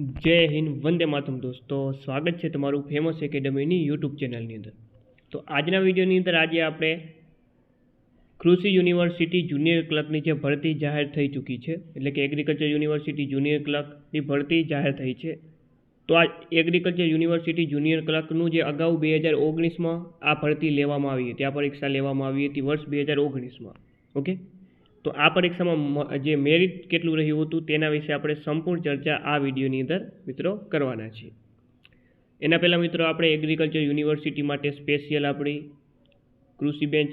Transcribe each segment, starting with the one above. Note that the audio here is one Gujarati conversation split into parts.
જય હિન્દ, વંદે માતમ દોસ્તો. સ્વાગત છે તમારું ફેમસ એકેડમીની યુટ્યુબ ચેનલની અંદર. તો આજના વિડીયોની અંદર આજે આપણે કૃષિ યુનિવર્સિટી જુનિયર ક્લર્કની જે ભરતી જાહેર થઈ ચૂકી છે, એટલે કે એગ્રીકલ્ચર યુનિવર્સિટી જુનિયર ક્લર્કની ભરતી જાહેર થઈ છે. તો આ એગ્રીકલ્ચર યુનિવર્સિટી જુનિયર ક્લર્કનું જે અગાઉ બે હજાર ઓગણીસમાં આ ભરતી લેવામાં આવી હતી. આ પરીક્ષા લેવામાં આવી હતી વર્ષ બે હજાર ઓગણીસમાં. ઓકે? તો આ પરીક્ષામાં જે મેરિટ કેટલું રહ્યું હતું તેના વિશે આપણે સંપૂર્ણ ચર્ચા આ વિડીયોની અંદર મિત્રો કરવાના છીએ. એના પહેલાં મિત્રો આપણે એગ્રીકલ્ચર યુનિવર્સિટી માટે સ્પેશિયલ આપણી કૃષિ બેન્ચ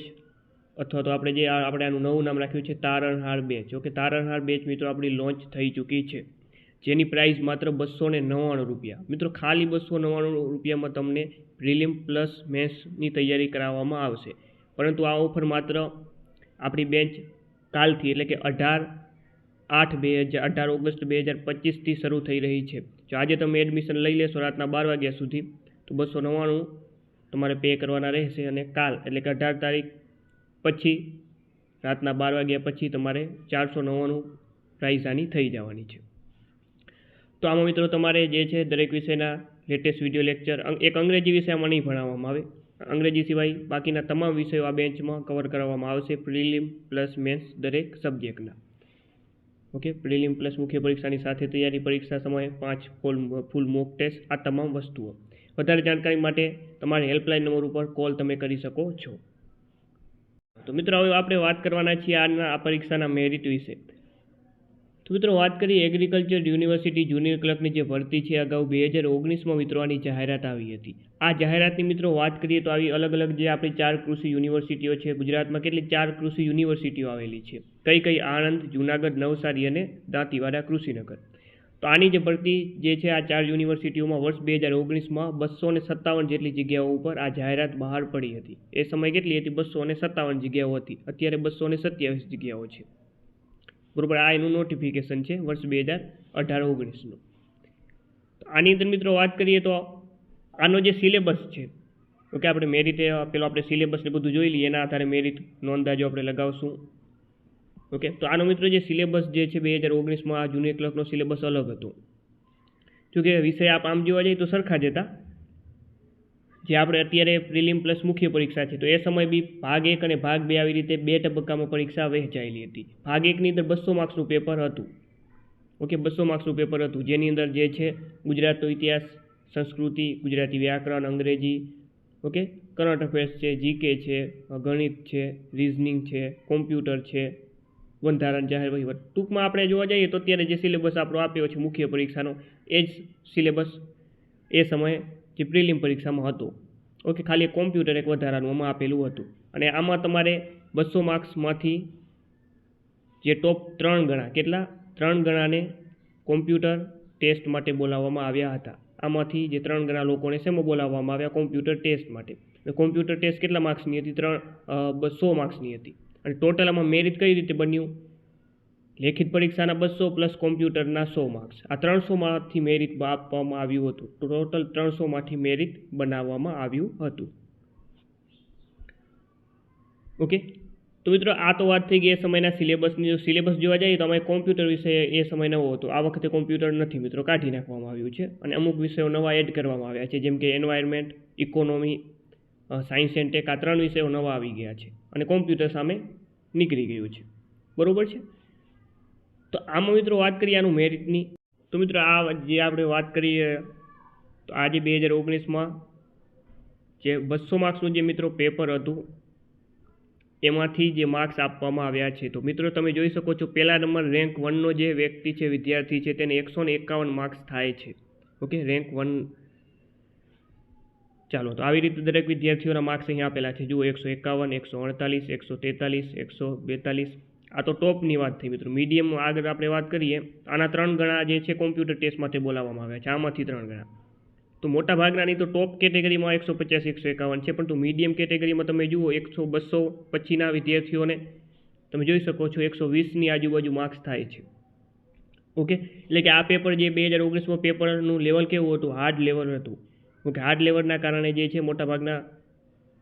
અથવા તો આપણે જે આપણે આનું નવું નામ રાખ્યું છે તારણહાર બેચ ઓકે, તારણહાર બેચ મિત્રો આપણી લોન્ચ થઈ ચૂકી છે. જેની પ્રાઇસ માત્ર બસો ને નવ્વાણું રૂપિયા. મિત્રો ખાલી બસો નવ્વાણું રૂપિયામાં તમને પ્રિલિમ પ્લસ મેથ્સની તૈયારી કરાવવામાં આવશે. પરંતુ આ ઓફર માત્ર આપણી બેન્ચ કાલથી, એટલે કે અઢાર આઠ બે હજાર, અઢાર ઓગસ્ટ બે હજાર પચીસથી શરૂ થઈ રહી છે. જો આજે તમે એડમિશન લઈ લેશો રાતના બાર વાગ્યા સુધી, તો બસો નવ્વાણું તમારે પે કરવાના રહેશે અને કાલ, એટલે કે અઢાર તારીખ પછી, રાતના બાર વાગ્યા પછી તમારે ચારસો નવ્વાણું પ્રાઇસ આની થઈ જવાની છે. તો આમાં મિત્રો તમારે જે છે દરેક વિષયના લેટેસ્ટ વીડિયો લેક્ચર એક અંગ્રેજી વિષયમાં નહીં ભણાવવામાં આવે. અંગ્રેજી સિવાય બાકીના તમામ વિષયો આ બેન્ચમાં કવર કરવામાં આવશે. પ્રિલિમ પ્લસ મેન્સ દરેક સબ્જેક્ટના. ઓકે, પ્રિલિમ પ્લસ મુખ્ય પરીક્ષાની સાથે તૈયારી પરીક્ષા સમયે પાંચ ફૂલ ફૂલ મોક ટેસ્ટ આ તમામ વસ્તુઓ. વધારે જાણકારી માટે તમારી હેલ્પલાઇન નંબર ઉપર કોલ તમે કરી શકો છો. તો મિત્રો, હવે આપણે વાત કરવાના છીએ આના આ પરીક્ષાના મેરિટ વિશે. તો મિત્રો વાત કરીએ એગ્રીકલ્ચર યુનિવર્સિટી જુનિયર ક્લર્કની જે ભરતી છે અગાઉ બે હજાર ઓગણીસમાં મિત્રો આની જાહેરાત આવી હતી. આ જાહેરાતની મિત્રો વાત કરીએ તો આવી અલગ અલગ જે આપણી ચાર કૃષિ યુનિવર્સિટીઓ છે ગુજરાતમાં કેટલી ચાર કૃષિ યુનિવર્સિટીઓ આવેલી છે. કઈ કઈ આણંદ, જુનાગઢ, નવસારી અને દાંતીવાડા કૃષિનગર. તો આની જે ભરતી જે છે આ ચાર યુનિવર્સિટીઓમાં વર્ષ બે હજાર ઓગણીસમાં બસો ને સત્તાવન જેટલી જગ્યાઓ ઉપર આ જાહેરાત બહાર પડી હતી. એ સમય કેટલી હતી? બસો ને સત્તાવન જગ્યાઓ હતી. અત્યારે બસો ને સત્યાવીસ જગ્યાઓ છે. બરોબર, આ એનું નોટિફિકેશન છે, વર્ષ બે હજાર અઢાર ઓગણીસનું. તો આની અંદર મિત્રો વાત કરીએ તો આનો જે સિલેબસ છે, ઓકે, આપણે મેરિટ પેલો આપણે સિલેબસ ને બધું જોઈ લઈએ, એના આધારે મેરિટનો અંદાજો આપણે લગાવશું. ઓકે, તો આનો મિત્રો જે સિલેબસ જે છે બે હજાર ઓગણીસમાં આ જુનિયર ક્લર્કનો સિલેબસ અલગ હતો. જોકે વિષય આપ આમ જોવા જઈએ તો સરખા જ હતા. જે આપણે અત્યારે પ્રિલિમ પ્લસ મુખ્ય પરીક્ષા છે, તો એ સમય બી ભાગ એક અને ભાગ બે આવી રીતે બે તબક્કામાં પરીક્ષા વહેંચાયેલી હતી. ભાગ એકની અંદર બસો માર્ક્સનું પેપર હતું. ઓકે, બસો માર્ક્સનું પેપર હતું. જેની અંદર જે છે, ગુજરાતનો ઇતિહાસ, સંસ્કૃતિ, ગુજરાતી વ્યાકરણ, અંગ્રેજી, ઓકે, કરંટ અફેર્સ છે જીકે છે, ગણિત છે રિઝનિંગ છે કોમ્પ્યુટર છે, બંધારણ, જાહેર વહીવટ. ટૂંકમાં આપણે જોવા જઈએ તો અત્યારે જે સિલેબસ આપણો આપ્યો છે મુખ્ય પરીક્ષાનો, એ જ સિલેબસ એ સમયે જે પ્રિલિમ પરીક્ષામાં હતો. ઓકે, ખાલી કોમ્પ્યુટર એક વધારાનું આમાં આપેલું હતું. અને આમાં તમારે બસો માર્ક્સમાંથી જે ટોપ ત્રણ ગણા, કેટલા? ત્રણ ગણાને કોમ્પ્યુટર ટેસ્ટ માટે બોલાવવામાં આવ્યા હતા. આમાંથી જે ત્રણ ગણા લોકોને શેમાં બોલાવવામાં આવ્યા? કોમ્પ્યુટર ટેસ્ટ માટે. કોમ્પ્યુટર ટેસ્ટ કેટલા માર્ક્સની હતી? ત્રણ બસો માર્ક્સની હતી. અને ટોટલ આમાં મેરિટ કઈ રીતે બન્યું? લેખિત પરીક્ષાના બસો પ્લસ કોમ્પ્યુટરના સો માર્ક્સ. આ ત્રણસોમાંથી મેરિટ આપવામાં આવ્યું હતું. ટોટલ ત્રણસોમાંથી મેરિટ બનાવવામાં આવ્યું હતું. ઓકે? તો મિત્રો, આ તો વાત થઈ ગઈ એ સમયના સિલેબસની. જો સિલેબસ જોવા જઈએ તો અમે કોમ્પ્યુટર વિષય એ સમય નવો હતો. આ વખતે કોમ્પ્યુટર નથી મિત્રો, કાઢી નાખવામાં આવ્યું છે અને અમુક વિષયો નવા એડ કરવામાં આવ્યા છે. જેમ કે environment economy science and tech આ ત્રણ વિષયો નવા આવી ગયા છે અને કોમ્પ્યુટર સામે નીકળી ગયું છે. બરાબર છે? તો આમાં મિત્રો વાત કરીએ આનું મેરિટની તો મિત્રો આ જે આપણે વાત કરીએ, તો આજે બે હજાર ઓગણીસમાં જે બસો માર્ક્સનું જે મિત્રો પેપર હતું, એમાંથી જે માર્ક્સ આપવામાં આવ્યા છે. તો મિત્રો તમે જોઈ શકો છો, પહેલા નંબર રેન્ક વનનો જે વ્યક્તિ છે, વિદ્યાર્થી છે, તેને એકસો ને એકાવન માર્ક્સ થાય છે. ઓકે રેન્ક વન ચાલો, તો આવી રીતે દરેક વિદ્યાર્થીઓના માર્ક્સ અહીંયા આપેલા છે. જુઓ, એકસો એકાવન, એકસો અડતાલીસ, એકસો તેતાલીસ, એકસો બેતાલીસ આ તો ટોપની વાત થઈ મિત્રો. મીડિયમ આગળ આપણે વાત કરીએ, આના ત્રણ ગણા જે છે કોમ્પ્યુટર ટેસ્ટમાંથી બોલાવવામાં આવ્યા છે. આમાંથી ત્રણ ગણા. તો મોટા ભાગનાની તો ટોપ કેટેગરીમાં એકસો પચાસ, એકસો એકાવન છે, પરંતુ મીડિયમ કેટેગરીમાં તમે જુઓ, એકસો બસો પછીના વિદ્યાર્થીઓને તમે જોઈ શકો છો એકસો વીસની આજુબાજુ માર્ક્સ થાય છે. ઓકે? એટલે કે આ પેપર જે બે હજાર ઓગણીસમાં પેપરનું લેવલ કેવું હતું? હાર્ડ લેવલ હતું. ઓકે? હાર્ડ લેવલના કારણે જે છે મોટાભાગના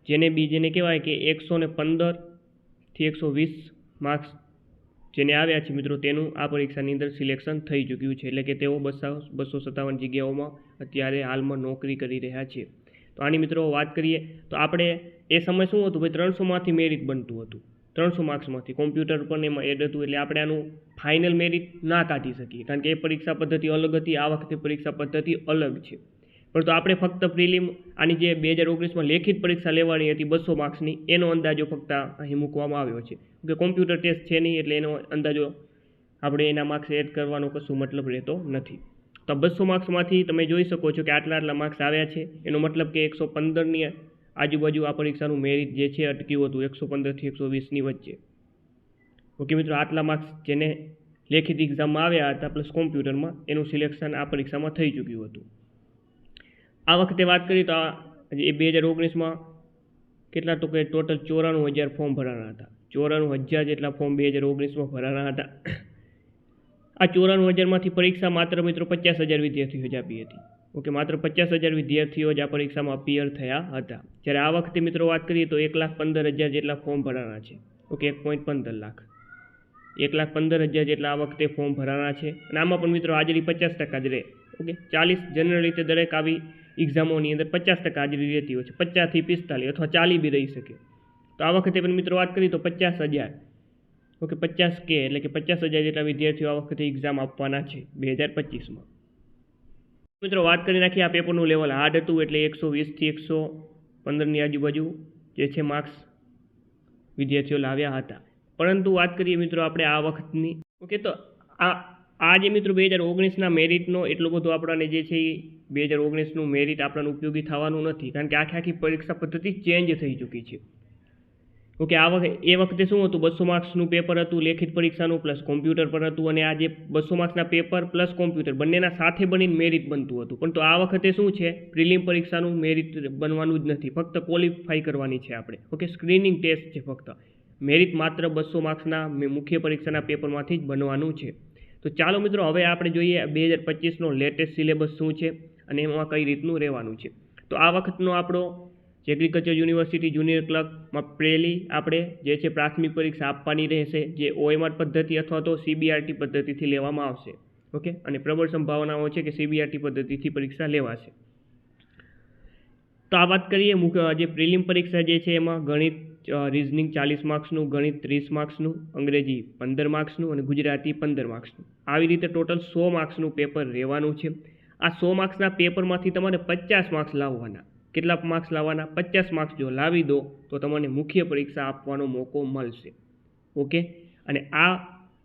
જેને બી જેને કહેવાય કે એકસો ને પંદરથી એકસો વીસ માર્ક્સ જેને આવ્યા છે મિત્રો, તેનું આ પરીક્ષાની અંદર સિલેક્શન થઈ ચૂક્યું છે. એટલે કે તેઓ બસો બસો સત્તાવન જગ્યાઓમાં અત્યારે હાલમાં નોકરી કરી રહ્યા છે. તો આની મિત્રો વાત કરીએ, તો આપણે એ સમય શું હતું? ભાઈ, ત્રણસોમાંથી મેરિટ બનતું હતું. ત્રણસો માર્ક્સમાંથી. કોમ્પ્યુટર પણ એમાં એડ હતું, એટલે આપણે આનું ફાઇનલ મેરિટ ના કાઢી શકીએ. કારણ કે એ પરીક્ષા પદ્ધતિ અલગ હતી, આ વખતે પરીક્ષા પદ્ધતિ અલગ છે. પરંતુ આપણે ફક્ત પ્રિલિમ આની જે બે હજાર ઓગણીસમાં લેખિત પરીક્ષા લેવાની હતી બસો માર્ક્સની, એનો અંદાજો ફક્ત અહીં મૂકવામાં આવ્યો છે. કે કોમ્પ્યુટર ટેસ્ટ છે નહીં એટલે એનો અંદાજો આપણે એના માર્ક્સ એડ કરવાનો કશું મતલબ રહેતો નથી. તો બસો માર્ક્સમાંથી તમે જોઈ શકો છો કે આટલા આટલા માર્ક્સ આવ્યા છે. એનો મતલબ કે એકસો પંદરની આજુબાજુ આ પરીક્ષાનું મેરિટ જે છે અટક્યું હતું, એકસો પંદરથી એકસો વીસની વચ્ચે. ઓકે મિત્રો, આટલા માર્ક્સ જેને લેખિત એક્ઝામમાં આવ્યા હતા, પ્લસ કોમ્પ્યુટરમાં, એનું સિલેક્શન આ પરીક્ષામાં થઈ ચૂક્યું હતું. આ વખતે વાત કરીએ તો આ એ બે હજાર ઓગણીસમાં કેટલા તો કે ટોટલ ચોરાણું હજાર ફોર્મ ભરાણા હતા. ચોરાણું હજાર જેટલા ફોર્મ બે હજાર ઓગણીસમાં ભરાણા હતા. આ ચોરાણું હજારમાંથી પરીક્ષા માત્ર મિત્રો પચાસ હજાર વિદ્યાર્થીઓ જ આપી હતી. ઓકે, માત્ર પચાસ હજાર વિદ્યાર્થીઓ જ આ પરીક્ષામાં અપિયર થયા હતા. જ્યારે આ વખતે મિત્રો વાત કરીએ તો એક લાખ પંદર હજાર જેટલા ફોર્મ ભરાણા છે. ઓકે, એક પોઈન્ટ પંદર લાખ. એક લાખ પંદર હજાર જેટલા આ વખતે ફોર્મ ભરાણા છે. અને આમાં પણ મિત્રો હાજરી પચાસ ટકા જ રહે. ઓકે, ચાલીસ જનરલ રીતે દરેક આવી એક્ઝામોની અંદર પચાસ ટકા હાજરી રહેતી હોય છે પચાસથી પિસ્તાલીસ અથવા ચાલી બી રહી શકે. તો આ વખતે પણ મિત્રો વાત કરીએ તો પચાસ હજાર. ઓકે, પચાસ કે એટલે કે પચાસ હજાર જેટલા વિદ્યાર્થીઓ આ વખતે એક્ઝામ આપવાના છે બે હજાર પચીસમાં. મિત્રો વાત કરી નાખીએ આ પેપરનું લેવલ હાર્ડ હતું એટલે એકસો વીસથી એકસો પંદરની આજુબાજુ જે છે માર્ક્સ વિદ્યાર્થીઓ લાવ્યા હતા. પરંતુ વાત કરીએ મિત્રો આપણે આ વખતની. ઓકે, તો આ આ જે મિત્રો બે હજાર ઓગણીસના મેરિટનો એટલો બધો આપણને જે છે એ બે હજાર ઓગણીસનું મેરિટ આપણને ઉપયોગી થવાનું નથી. કારણ કે આખી આખી પરીક્ષા પદ્ધતિ ચેન્જ થઈ ચૂકી છે. ઓકે, આ વખતે, એ વખતે શું હતું? બસો માર્ક્સનું પેપર હતું, લેખિત પરીક્ષાનું, પ્લસ કોમ્પ્યુટર પર હતું, અને આ જે બસો માર્ક્સના પેપર પ્લસ કોમ્પ્યુટર બંનેના સાથે બનીને મેરિટ બનતું હતું. પણ તો આ વખતે શું છે? પ્રિલિમ પરીક્ષાનું મેરિટ બનવાનું જ નથી. ફક્ત ક્વોલિફાઈ કરવાની છે આપણે. ઓકે, સ્ક્રીનિંગ ટેસ્ટ છે ફક્ત. મેરિટ માત્ર બસો માર્ક્સના મુખ્ય પરીક્ષાના પેપરમાંથી જ બનવાનું છે. તો ચાલો મિત્રો, હવે આપણે જોઈએ બે હજાર પચીસનો લેટેસ્ટ સિલેબસ શું છે અને એમાં કઈ રીતનું રહેવાનું છે. તો આ વખતનો આપણો એગ્રીકલ્ચર યુનિવર્સિટી જુનિયર ક્લર્કમાં પહેલી આપણે જે છે પ્રાથમિક પરીક્ષા આપવાની રહેશે, જે ઓએમઆર પદ્ધતિ અથવા તો સીબીઆરટી પદ્ધતિથી લેવામાં આવશે. ઓકે? અને પ્રબળ સંભાવનાઓ છે કે સીબીઆરટી પદ્ધતિથી પરીક્ષા લેવાશે. તો આ વાત કરીએ મુખ્ય જે પ્રિલિમ પરીક્ષા જે છે એમાં ગણિત રિઝનિંગ ચાલીસ માર્ક્સનું ગણિત ત્રીસ માર્ક્સનું અંગ્રેજી પંદર માર્ક્સનું અને ગુજરાતી પંદર માર્ક્સનું આવી રીતે ટોટલ સો માર્ક્સનું પેપર રહેવાનું છે. આ સો માર્ક્સના પેપરમાંથી તમારે પચાસ માર્ક્સ લાવવાના. કેટલા માર્ક્સ લાવવાના? પચાસ માર્ક્સ જો લાવી દો, તો તમને મુખ્ય પરીક્ષા આપવાનો મોકો મળશે. ઓકે? અને આ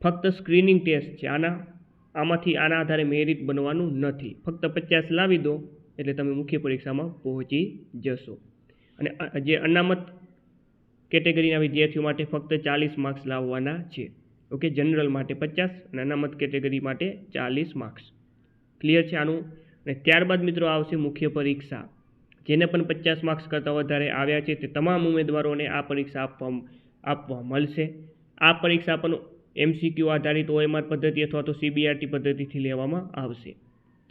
ફક્ત સ્ક્રીનિંગ ટેસ્ટ છે. આના, આમાંથી આના આધારે મેરિટ બનવાનું નથી. ફક્ત પચાસ લાવી દો, એટલે તમે મુખ્ય પરીક્ષામાં પહોંચી જશો. અને જે અનામત કેટેગરીના વિદ્યાર્થીઓ માટે ફક્ત ચાલીસ માર્ક્સ લાવવાના છે. ઓકે જનરલ માટે પચાસ અને અનામત કેટેગરી માટે ચાલીસ માર્ક્સ ક્લિયર છે આનું? અને ત્યારબાદ મિત્રો આવશે મુખ્ય પરીક્ષા. જેને પણ પચાસ માર્ક્સ કરતાં વધારે આવ્યા છે તે તમામ ઉમેદવારોને આ પરીક્ષા આપવા આપવા મળશે. આ પરીક્ષા પણ એમસીક્યુ આધારિત ઓએમઆર પદ્ધતિ અથવા તો સીબીઆરટી પદ્ધતિથી લેવામાં આવશે.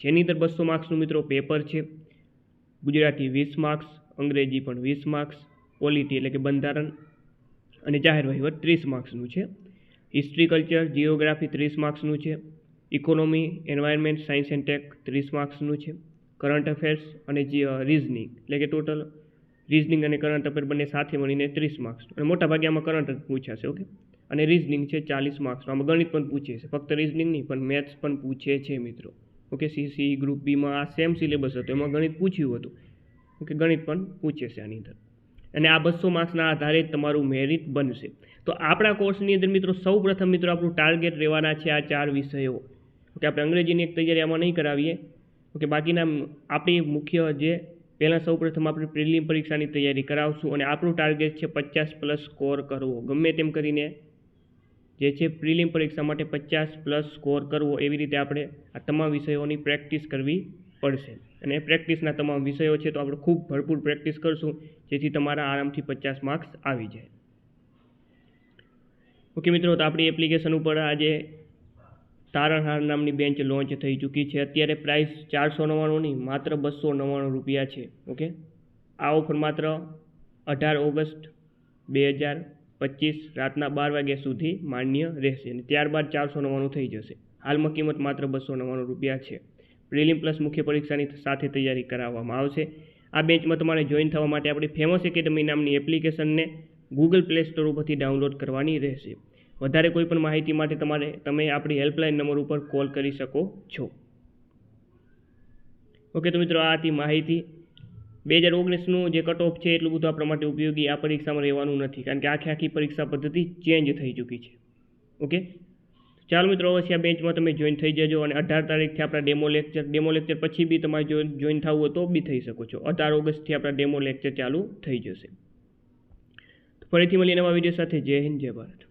જેની અંદર બસો માર્ક્સનું મિત્રો પેપર છે. ગુજરાતી વીસ માર્ક્સ અંગ્રેજી પણ વીસ માર્ક્સ પોલિટી એટલે કે બંધારણ અને જાહેર વહીવટ ત્રીસ માર્ક્સનું છે. હિસ્ટ્રી કલ્ચર જિયોગ્રાફી ત્રીસ માર્ક્સનું છે. Economy environment science and tech ત્રીસ માર્ક્સનું છે. કરંટ અફેર્સ અને રિઝનિંગ એટલે કે ટોટલ રિઝનિંગ અને કરંટ અફેર બંને સાથે મળીને ત્રીસ માર્ક્સ. અને મોટા ભાગે આમાં કરંટ જ પૂછાશે, ઓકે? અને રિઝનિંગ છે ચાલીસ માર્ક્સનું આમાં ગણિત પણ પૂછે છે. ફક્ત રિઝનિંગ નહીં, પણ મેથ્સ પણ પૂછે છે મિત્રો. ઓકે સીસી ગ્રુપ બીમાં આ સેમ સિલેબસ હતો. એમાં ગણિત પૂછ્યું હતું. ઓકે, ગણિત પણ પૂછે છે આની અંદર. અને આ બસો માર્ક્સના આધારે તમારું મેરિટ બનશે. તો આપણા કોર્સની અંદર મિત્રો સૌ પ્રથમ મિત્રો આપણું ટાર્ગેટ રહેવાના છે આ ચાર વિષયો. ઓકે, આપણે અંગ્રેજીની એક તૈયારી આમાં નહીં કરાવીએ. ઓકે, બાકીના આપણી મુખ્ય જે પહેલાં સૌ પ્રથમ આપણે પ્રિલિમ પરીક્ષાની તૈયારી કરાવશું અને આપણું ટાર્ગેટ છે પચાસ પ્લસ સ્કોર કરવો. ગમે તેમ કરીને જે છે પ્રિલિમ પરીક્ષા માટે પચાસ પ્લસ સ્કોર કરવો. એવી રીતે આપણે આ તમામ વિષયોની પ્રેક્ટિસ કરવી પડશે. અને પ્રેક્ટિસના તમામ વિષયો છે તો આપણે ખૂબ ભરપૂર પ્રેક્ટિસ કરશું, જેથી તમારા આરામથી પચાસ માર્ક્સ આવી જાય. ઓકે મિત્રો, તો આપણી એપ્લિકેશન ઉપર આજે તારણહાર નામની બેન્ચ લોન્ચ થઈ ચૂકી છે. અત્યારે પ્રાઇસ ચારસો નવ્વાણુંની, માત્ર બસો નવ્વાણું રૂપિયા છે. ઓકે? આ ઓફર માત્ર અઢાર ઓગસ્ટ બે હજાર પચીસ રાતના બાર વાગ્યા સુધી માન્ય રહેશે અને ત્યારબાદ ચારસો નવ્વાણું થઈ જશે. હાલમાં કિંમત માત્ર બસો નવ્વાણું રૂપિયા છે. પ્રિલિમ પ્લસ મુખ્ય પરીક્ષાની સાથે તૈયારી કરાવવામાં આવશે. આ બેચમાં તમારે જોઈન થવા માટે આપણી ફેમસ એકેડમી નામની એપ્લિકેશનને ગૂગલ પ્લે સ્ટોર ઉપરથી ડાઉનલોડ કરવાની રહેશે. વધારે કોઈપણ માહિતી માટે તમારે, તમે આપણી હેલ્પલાઇન નંબર ઉપર કોલ કરી શકો છો. ઓકે તો મિત્રો, આ હતી માહિતી. બે હજાર ઓગણીસનું જે કટ ઓફ છે, એટલું બધું આપણા માટે ઉપયોગી, આ પરીક્ષામાં રહેવાનું નથી, કારણ કે આખી આખી પરીક્ષા પદ્ધતિ ચેન્જ થઈ ચૂકી છે. ઓકે ચાલો મિત્રો અવશ્ય આ બેન્ચમાં તમે જોઈન થઈ જજો અને અઢાર તારીખથી આપણા ડેમો લેક્ચર ડેમો લેક્ચર પછી બી તમારે જોઈન થવું હોય તો બી થઈ શકો છો. અઢાર ઓગસ્ટથી આપણા ડેમો લેક્ચર ચાલુ થઈ જશે. ફરીથી મળીએ નવા વીડિયો સાથે. જય હિન્દ, જય ભારત.